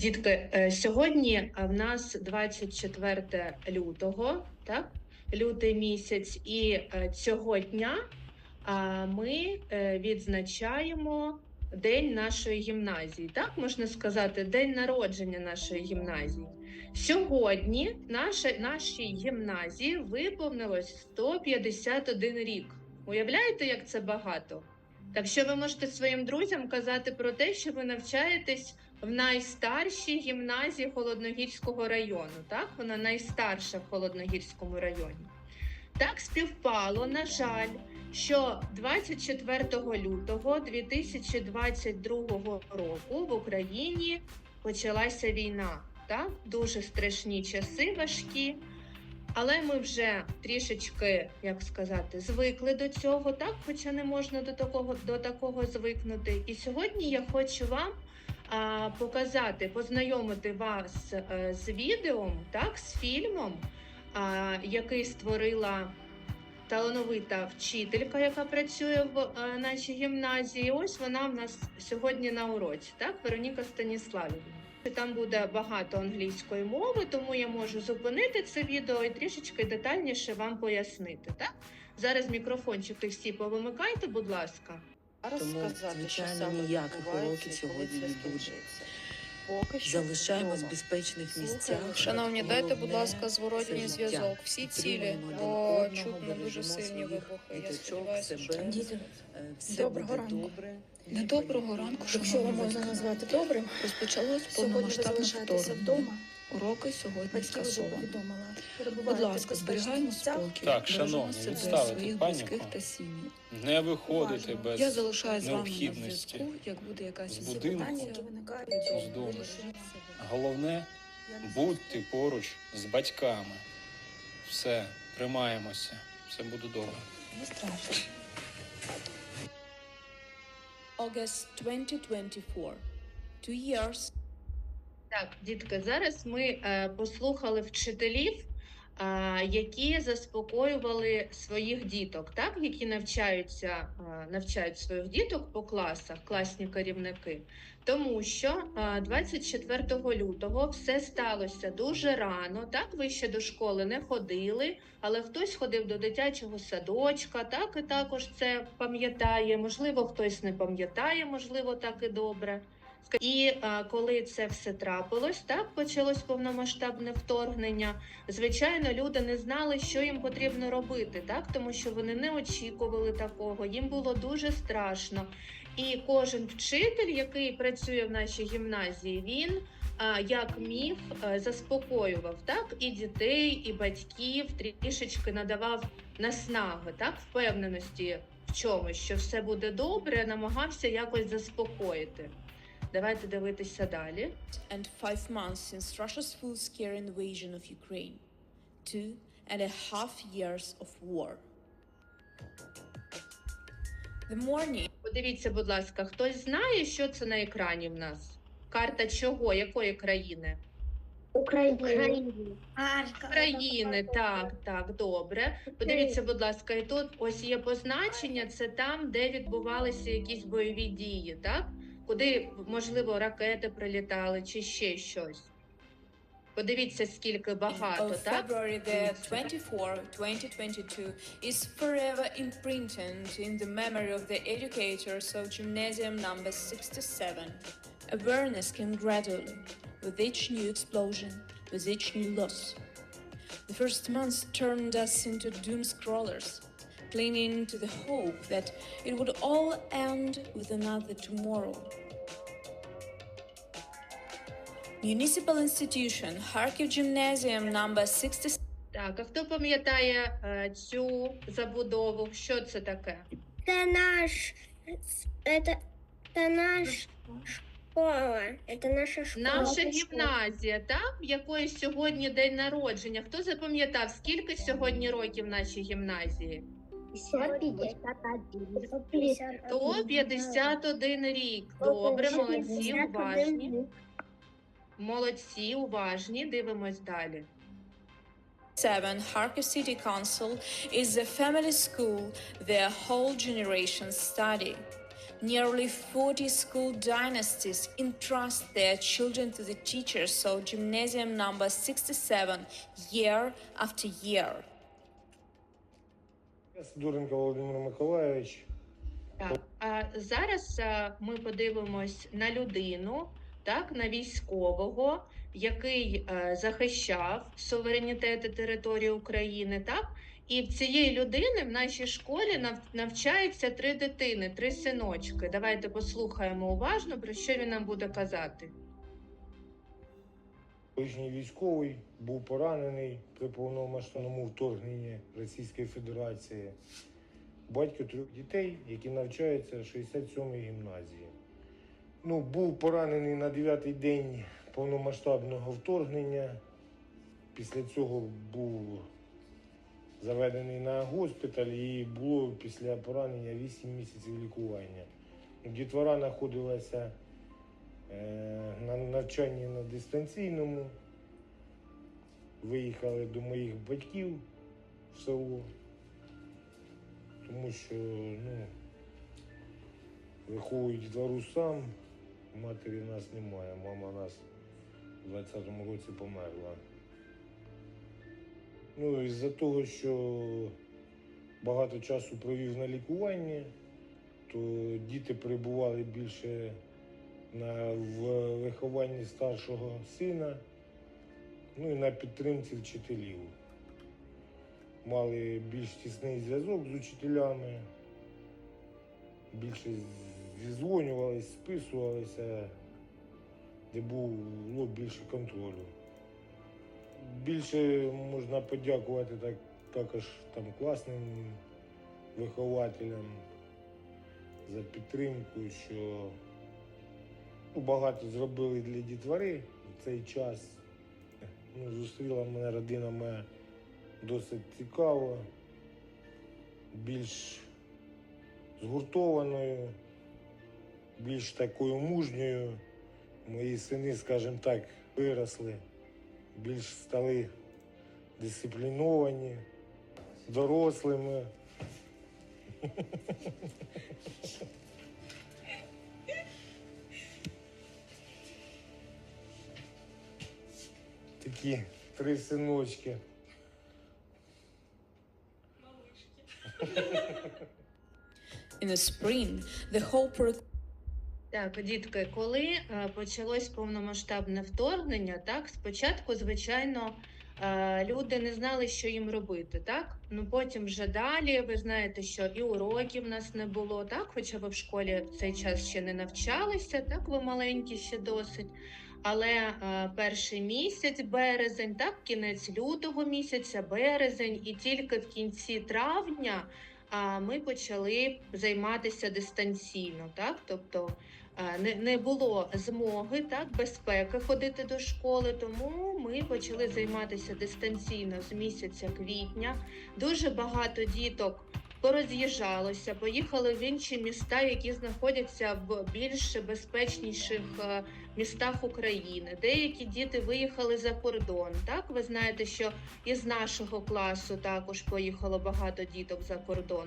Дітки, е, сьогодні е, в нас 24 лютого, так? Лютий місяць, і е, цього дня ми відзначаємо День нашої гімназії. Так можна сказати, день народження нашої гімназії. Сьогодні наша, нашій гімназії виповнилось 151 рік. Уявляєте, як це багато? Так що ви можете своїм друзям казати про те, що ви навчаєтесь в найстаршій гімназії Холодногірського району. Так, вона найстарша в Холодногірському районі. Так співпало, на жаль, що 24 лютого 2022 року в Україні почалася війна. Так, дуже страшні часи важкі. Але ми вже трішечки, як сказати, звикли до цього, так, хоча не можна до такого, до такого звикнути. І сьогодні я хочу вам показати, познайомити вас е, з відео, так, з фільмом, який створила талановита вчителька, яка працює в е, нашій гімназії. Ось вона в нас сьогодні на уроці, так, Вероніка Станіславівна. Там буде багато англійської мови, тому я можу зупинити це відео і трішечки детальніше вам пояснити. Так зараз мікрофончики всі повимикайте, будь ласка. Тому, сказати, звичайно, ніяких уроків сьогодні не буде. Поки що Залишаємось в безпечних місцях. Шановні, дайте, будь ласка, зворотній зв'язок. Всі цілі, бо чутно дуже сильні вибухи. Я сподіваюся, що Все Доброго буде ранку. добре. Не доброго ранку, шановні можна назвати добрим, Розпочалось повномасштабне вторгнення. вдома. Уроки сьогодні повідомила. Будь ласка, зберігаємо спокій. Так, шановні, себе, відставити своїх близьких та сім'ї. Не виходити без Я залишаю з вами на зв'язку, як буде якась будинку. питання, З дому. Головне будьте поруч з батьками. Все, тримаємося, все буде добре. не страшно. August 2024. Two years Так, дітки, зараз ми е, послухали вчителів, е, які заспокоювали своїх діток, так, які навчаються, е, навчають своїх діток по класах, класні керівники. Тому що е, 24 лютого все сталося дуже рано. Так, ви ще до школи не ходили, але хтось ходив до дитячого садочка, так і також це пам'ятає. Можливо, хтось не пам'ятає, можливо, так і добре. І а, коли це все трапилось, так почалось повномасштабне вторгнення. Звичайно, люди не знали, що їм потрібно робити, так тому що вони не очікували такого. Їм було дуже страшно. І кожен вчитель, який працює в нашій гімназії, він а, як міг а, заспокоював так і дітей, і батьків трішечки надавав наснаги, так впевненості в чомусь, що все буде добре, намагався якось заспокоїти. Давайте дивитися далі. and five months since Russia's full-scale invasion of Ukraine. Two and a half years of war. The morning Подивіться, будь ласка, хтось знає, що це на екрані в нас? Карта чого? Якої країни? Україні. країни, так, так, добре. Подивіться, будь ласка, і тут ось є позначення. Це там, де відбувалися якісь бойові дії, так? Куди, можливо, ракети прилітали чи ще щось. Подивіться, скільки багато, of так? February the 24, 2022 is forever imprinted in the memory of the educators of gymnasium number 67. Awareness came gradually, with each new explosion, with each new loss. The first months turned us into doom scrollers, clinging to the hope that it would all end with another tomorrow. Municipal institution, Kharkiv Gymnasium number 67. Так, а хто пам'ятає е, цю забудову? Що це таке? Это наш, это, это наш школа. Это наша школа. Наша гімназія, так? В якої сьогодні день народження. Хто запам'ятав, скільки сьогодні років нашій гімназії? 151. 151 рік. Добре, молодці, уважні. Молодці, уважні. Дивимось далі. 7 Kharkiv City Council is a family school their whole generation study. Nearly 40 school dynasties entrust their children to the teachers of gymnasium number 67 year after year. Сидоренко Володимир Миколайович. Так. А зараз е, ми подивимось на людину, так, на військового, який е, захищав суверенітет і територію України, так? І в цієї людини в нашій школі нав- навчаються три дитини, три синочки. Давайте послухаємо уважно, про що він нам буде казати. Колишній військовий був поранений при повномасштабному вторгненні Російської Федерації. Батько трьох дітей, які навчаються в 67-й гімназії. Ну, був поранений на 9-й день повномасштабного вторгнення. Після цього був заведений на госпіталь і було після поранення 8 місяців лікування. Дітвора знаходилася е, на навчанні на дистанційному. Виїхали до моїх батьків в село, тому що ну, виховую дітвору сам, матері нас немає. Мама нас у 20-му році померла. Ну, із-за того, що багато часу провів на лікуванні, то діти перебували більше на в вихованні старшого сина, ну і на підтримці вчителів. Мали більш тісний зв'язок з учителями, більше зізвонювались, списувалися, де було більше контролю. Більше можна подякувати так, також там класним вихователям за підтримку, що ну, багато зробили для дітвори в цей час. Ну, зустріла мене родина моя досить цікаво, більш згуртованою, більш такою мужньою. Мої сини, скажімо так, виросли, більш стали дисципліновані, дорослими. Такі три синочки. In the spring, the whole Так, дітки, коли е, почалось повномасштабне вторгнення, так спочатку, звичайно, е, люди не знали, що їм робити. Так, ну потім вже далі. Ви знаєте, що і уроків в нас не було, так, хоча ви в школі в цей час ще не навчалися, так, ви маленькі ще досить. Але е, перший місяць, березень, так, кінець лютого місяця, березень, і тільки в кінці травня а, ми почали займатися дистанційно, так, тобто. Е, не, не було змоги так безпеки ходити до школи, тому ми почали займатися дистанційно з місяця квітня. Дуже багато діток пороз'їжджалося, поїхали в інші міста, які знаходяться в більш безпечніших е, містах України. Деякі діти виїхали за кордон. Так, ви знаєте, що із нашого класу також поїхало багато діток за кордон,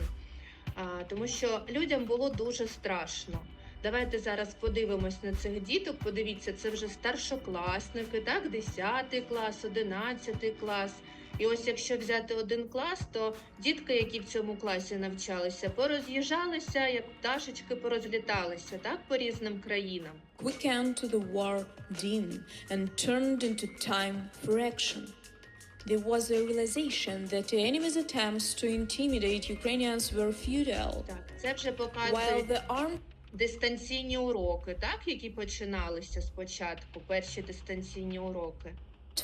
а, тому що людям було дуже страшно. Давайте зараз подивимось на цих діток. Подивіться, це вже старшокласники, так, 10 клас, 11 клас. І ось якщо взяти один клас, то дітки, які в цьому класі навчалися, пороз'їжджалися, як пташечки порозліталися, так, по різним країнам. quick end to the war dim and turned into time for action. There was a realization that the enemy's attempts to intimidate Ukrainians were futile, Так, це вже while показує the armed дистанційні уроки, так, які починалися спочатку, перші дистанційні уроки.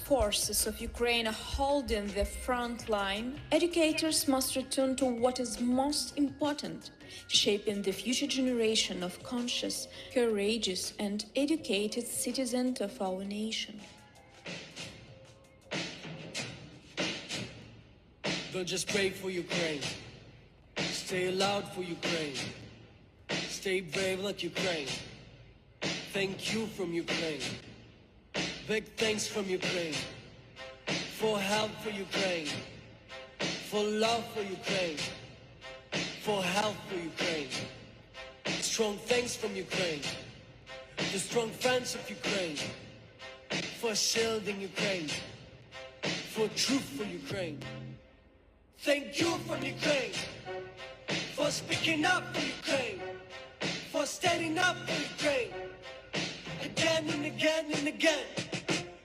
forces of Ukraine are holding the front line, educators must return to what is most important, shaping the future generation of conscious, courageous, and educated citizens of our nation. Don't just pray for Ukraine. Stay loud for Ukraine. Stay brave like Ukraine. Thank you from Ukraine. Big thanks from Ukraine. For help for Ukraine. For love for Ukraine. For help for Ukraine. strong thanks from Ukraine, the strong fans of Ukraine, for shielding Ukraine, for truth for Ukraine. Thank you from Ukraine for speaking up for Ukraine, standing up for Ukraine, again and again and again.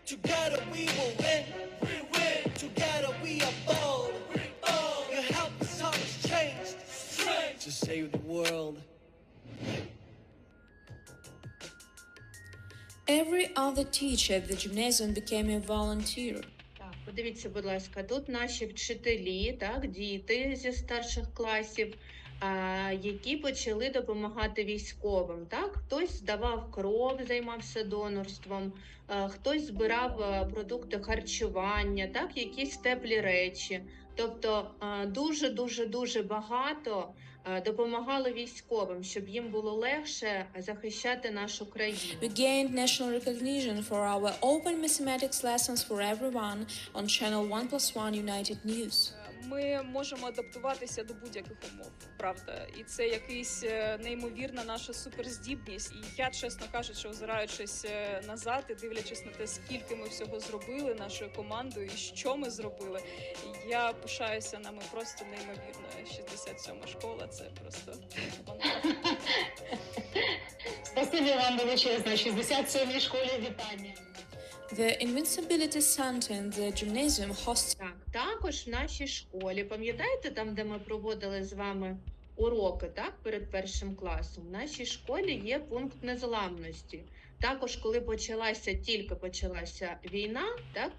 Together we will win. We win. Together we are bold. We bold. You help us always change. Strength to save the world. Every other teacher at the gymnasium became a volunteer. Так, подивіться, будь ласка, тут наші вчителі, так, діти зі старших класів, а, Які почали допомагати військовим. Так, хтось здавав кров, займався донорством, хтось збирав продукти харчування, так, якісь теплі речі. Тобто дуже дуже дуже багато допомагали військовим, щоб їм було легше захищати нашу країну. We gained national recognition for our open mathematics lessons for everyone on channel 1 plus 1 United News. Ми можемо адаптуватися до будь-яких умов, правда, і це якийсь е, неймовірна наша суперздібність. І я, чесно кажучи, озираючись е, назад і дивлячись на те, скільки ми всього зробили нашою командою і що ми зробили, я пишаюся нами просто неймовірно. 67 школа це просто. Спасибі вам величезне. 67-й школі вітання. The Invincibility Center in the gymnasium hosted Так, також в нашій школі, пам'ятаєте, там, де ми проводили з вами уроки, так, перед першим класом, в нашій школі є пункт незламності. Також, коли почалася, тільки почалася війна, так,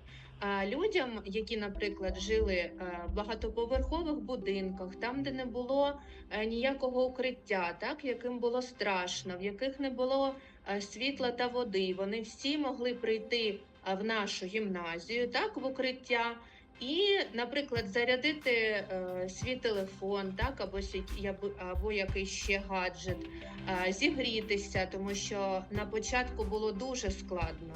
людям, які, наприклад, жили е, в багатоповерхових будинках, там, де не було е, ніякого укриття, так, яким було страшно, в яких не було світла та води, вони всі могли прийти е, в нашу гімназію, так, в укриття. І, наприклад, зарядити е, свій телефон, так або або якийсь ще гаджет, е, зігрітися, тому що на початку було дуже складно.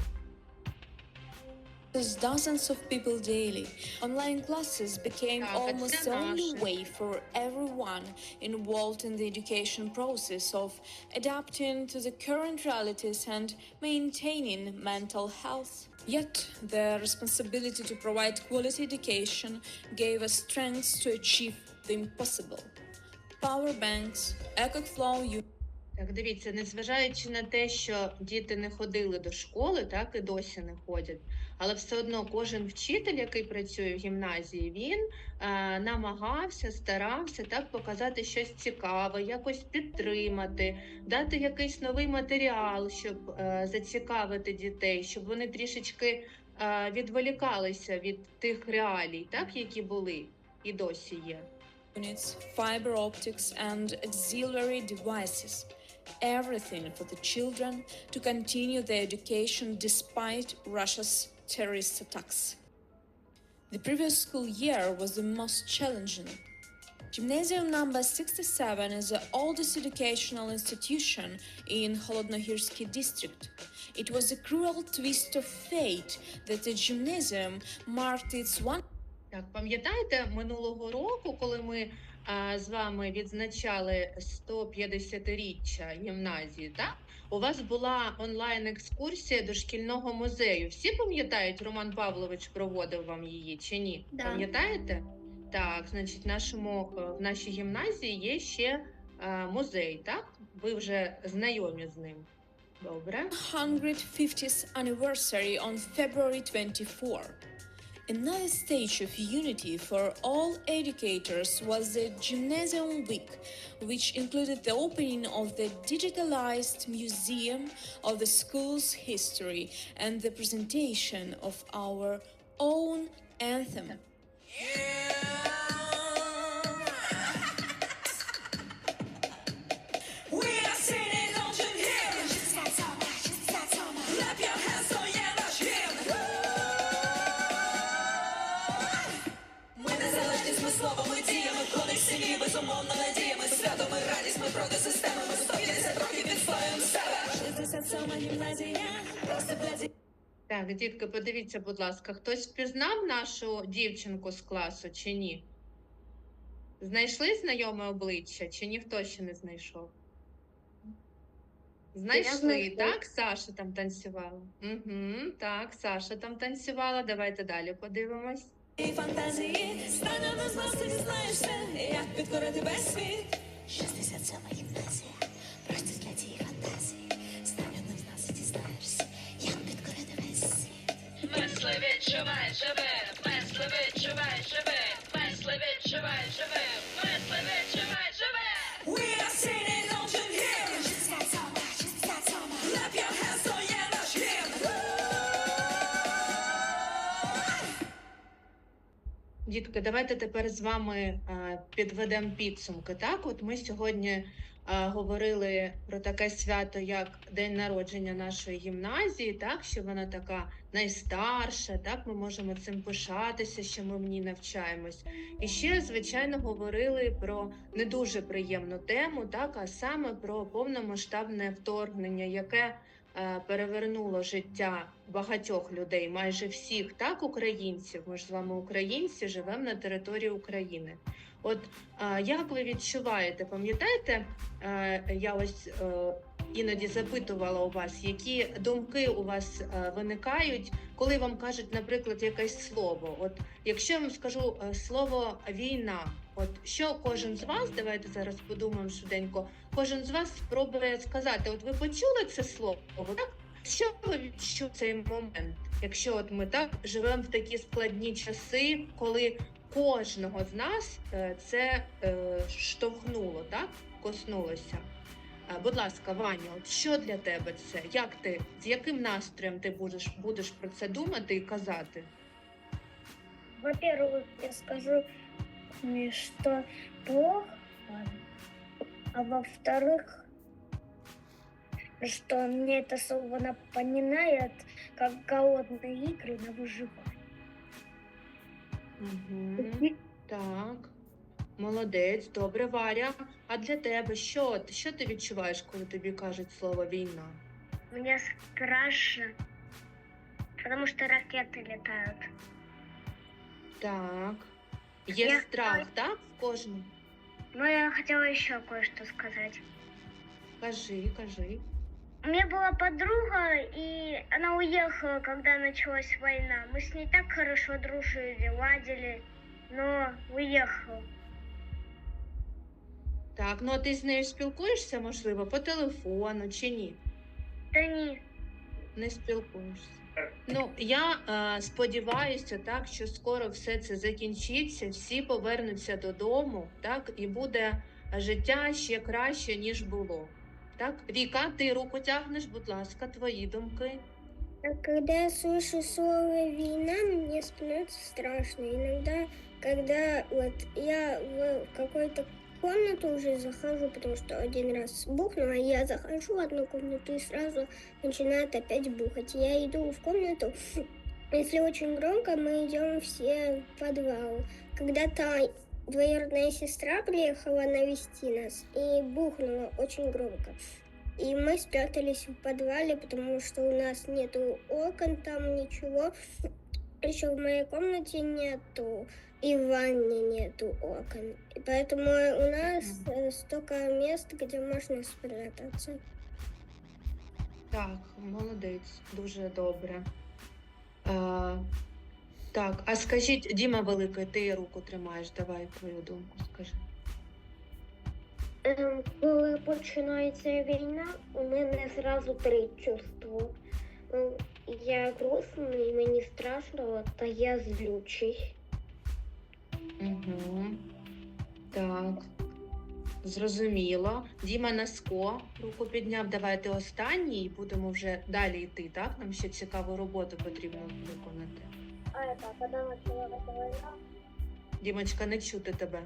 Dozens of people daily. Online classes became almost the only way for everyone involved in the education process of adapting to the current realities and maintaining mental health. Yet, the responsibility to provide quality education gave us strength to achieve the impossible. Power banks, EcoFlow Так, дивіться, незважаючи на те, що діти не ходили до школи, так і досі не ходять. Але все одно кожен вчитель, який працює в гімназії, він е, намагався, старався так показати щось цікаве, якось підтримати, дати якийсь новий матеріал, щоб е, зацікавити дітей, щоб вони трішечки е, відволікалися від тих реалій, так які були і досі є. units, fiber optics, and auxiliary devices. Everything for the children to continue their education despite Russia's terrorist attacks. The previous school year was the most challenging. Gymnasium number 67 is the oldest educational institution in Holodnohirsky district. It was a cruel twist of fate that the gymnasium marked its one Так, пам'ятаєте минулого року, коли ми а, з вами відзначали 150-річчя гімназії, так? У вас була онлайн-екскурсія до шкільного музею. Всі пам'ятають, Роман Павлович проводив вам її чи ні? Да. Пам'ятаєте? Так, значить, в нашому е, в нашій гімназії є ще е, музей, так? Ви вже знайомі з ним. Добре. 150th anniversary on February 24. Another stage of unity for all educators was the Gymnasium Week, which included the opening of the digitalized museum of the school's history and the presentation of our own anthem. We Так, дітки, подивіться, будь ласка, хтось впізнав нашу дівчинку з класу чи ні? Знайшли знайоме обличчя, чи ніхто ще не знайшов? Знайшли, так? Саша там танцювала. Угу, так, Саша там танцювала. Давайте далі подивимось. І фантазії станемо з нас, ти дізнаєшся, як підкорити весь світ. 67 Дітки, давайте тепер з вами е, підведемо підсумки. Так, от ми сьогодні е, говорили про таке свято, як День народження нашої гімназії, так, що вона така найстарша, так, ми можемо цим пишатися, що ми в ній навчаємось. І ще, звичайно, говорили про не дуже приємну тему, так, а саме про повномасштабне вторгнення, яке перевернуло життя багатьох людей, майже всіх, так, українців. Ми ж з вами українці, живемо на території України. От е, як ви відчуваєте, пам'ятаєте, е, я ось е, іноді запитувала у вас, які думки у вас е, виникають, коли вам кажуть, наприклад, якесь слово. От якщо я вам скажу е, слово війна, от що кожен з вас, давайте зараз подумаємо швиденько, кожен з вас спробує сказати: от ви почули це слово, так? Що ви відчув цей момент? Якщо от ми так живемо в такі складні часи, коли кожного з нас е, це е, штовхнуло, так коснулося. Е, Будь ласка, Ваня, от що для тебе це? Як ти з яким настроєм ти будеш будеш про це думати і казати? Во-первых, я скажу, м, что плохо, а во-вторых, что мне это слово напоминает, как голодные игры на выживание. Угу. Так, молодець, добре, Варя. А для тебе що? Що ти відчуваєш, коли тобі кажуть слово війна? Мне страшно, потому что ракеты летают. Так. Є Я- страх, так? В кожному? Но я хотела еще кое-что сказать. Кажи, кажи. У меня была подруга, и она уехала, когда началась война. Мы с ней так хорошо дружили, ладили, но уехала. Так, ну а ти з нею спілкуєшся, можливо, по телефону чи ні? Да не, Не спілкуєшся. Ну, я е, сподіваюся, так, що скоро все це закінчиться, всі повернуться додому, так, і буде життя ще краще, ніж було. Так, Віка, ти руку тягнеш, будь ласка, твої думки. А Когда я слышу слово «война», мне становится страшно. Иногда, когда вот я в какую-то комнату уже захожу, потому что один раз бухнула, я захожу в одну комнату и сразу начинает опять бухать. Я иду в комнату, если очень громко, мы идем все в подвал. Когда-то двоюродная сестра приехала навести нас и бухнула очень громко. И мы спрятались в подвале, потому что у нас нету окон, там ничего. Еще в моей комнате нету, и в ванне нету окон. И поэтому у нас э, столько мест, где можно спрятаться. Так, молодець, дуже добре. Е, так, а скажіть, Діма Великий, ти руку тримаєш, давай твою думку скажи. Ем, Коли починається війна, у мене зразу три чувства. Ну, Я грустний, мені страшно, та я злючий. Угу. Так. Зрозуміло. Діма Наско руку підняв. Давайте останній і будемо вже далі йти, так? Нам ще цікаву роботу потрібно виконати. А это, когда началась война, Дімочка, не чути тебе.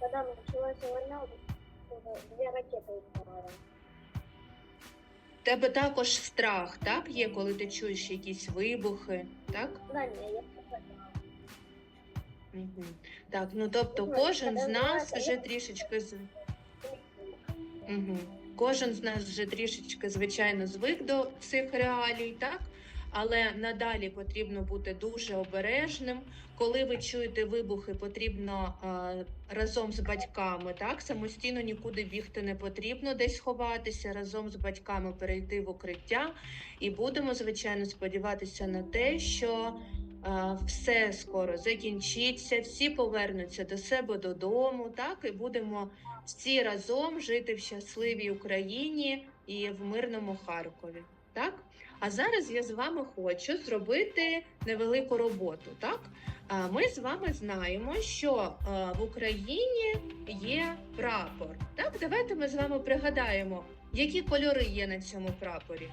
когда началась война, две ракеты упали. В Тебе також страх, так? Є, коли ти чуєш якісь вибухи, так? Да, не, я поняла. Угу. Так, ну тобто кожен з нас вже трішечки з. Угу. Кожен з нас вже трішечки, звичайно, звик до цих реалій, так? але надалі потрібно бути дуже обережним. Коли ви чуєте вибухи, потрібно е, разом з батьками, так самостійно нікуди бігти не потрібно, десь ховатися, разом з батьками перейти в укриття. І будемо, звичайно, сподіватися на те, що все скоро закінчиться, всі повернуться до себе додому, так і будемо всі разом жити в щасливій Україні і в мирному Харкові. Так? А зараз я з вами хочу зробити невелику роботу. Так? Ми з вами знаємо, що в Україні є прапор. Так, давайте ми з вами пригадаємо, які кольори є на цьому прапорі.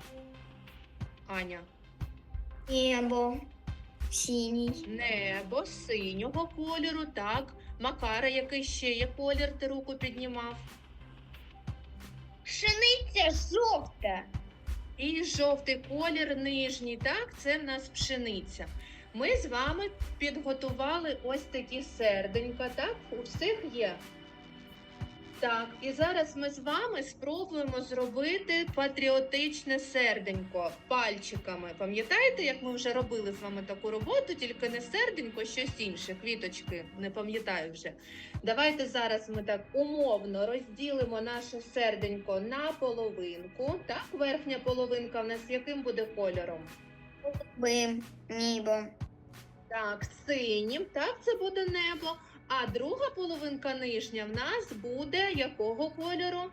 Аня, Небо синий. небо синього кольору, так. Макара, який ще є колір, ти руку піднімав. Пшениця жовта. І жовтий колір нижній, так, це в нас пшениця. Ми з вами підготували ось такі серденька, так? У всіх є. Так, і зараз ми з вами спробуємо зробити патріотичне серденько пальчиками. Пам'ятаєте, як ми вже робили з вами таку роботу, тільки не серденько, щось інше, квіточки, не пам'ятаю вже. Давайте зараз ми так умовно розділимо наше серденько на половинку. Так, верхня половинка в нас яким буде кольором? Небо. Так, синім, так, це буде небо. А друга половинка нижня в нас буде якого кольору?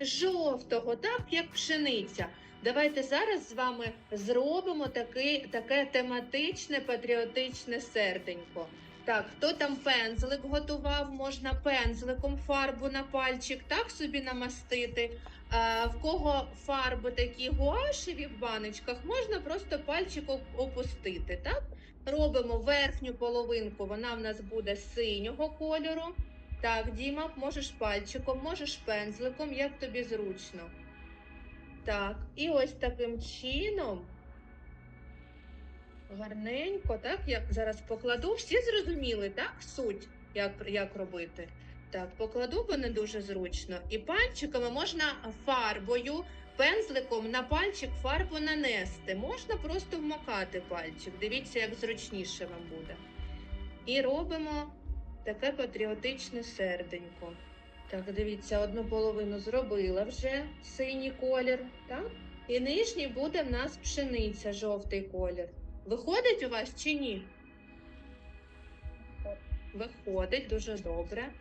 Жовтого, так, як пшениця. Давайте зараз з вами зробимо таки, таке тематичне патріотичне серденько. Так, хто там пензлик готував, можна пензликом фарбу на пальчик так собі намастити. В кого фарби такі гуашеві в баночках, можна просто пальчик опустити. Так? Робимо верхню половинку, вона в нас буде синього кольору. Так, Діма, можеш пальчиком, можеш пензликом, як тобі зручно. Так, і ось таким чином. Гарненько, так? Я зараз покладу. Всі зрозуміли, так? Суть, як, як робити. Так, покладу, бо не дуже зручно. І пальчиками можна фарбою, пензликом на пальчик фарбу нанести. Можна просто вмокати пальчик. Дивіться, як зручніше вам буде. І робимо таке патріотичне серденько. Так, дивіться, одну половину зробила вже синій колір, так? І нижній буде в нас пшениця, жовтий колір. Виходить у вас чи ні? Виходить дуже добре.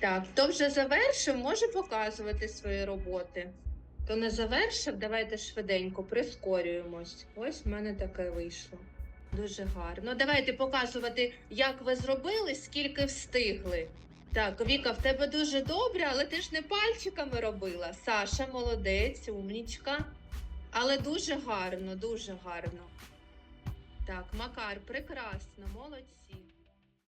Так, хто вже завершив, може показувати свої роботи. Хто не завершив, давайте швиденько прискорюємось. Ось в мене таке вийшло. Дуже гарно. Давайте показувати, як ви зробили, скільки встигли. Так, Віка, в тебе дуже добре, але ти ж не пальчиками робила. Саша, молодець, умнічка. Але дуже гарно, дуже гарно. Так, Макар, прекрасно, молодці.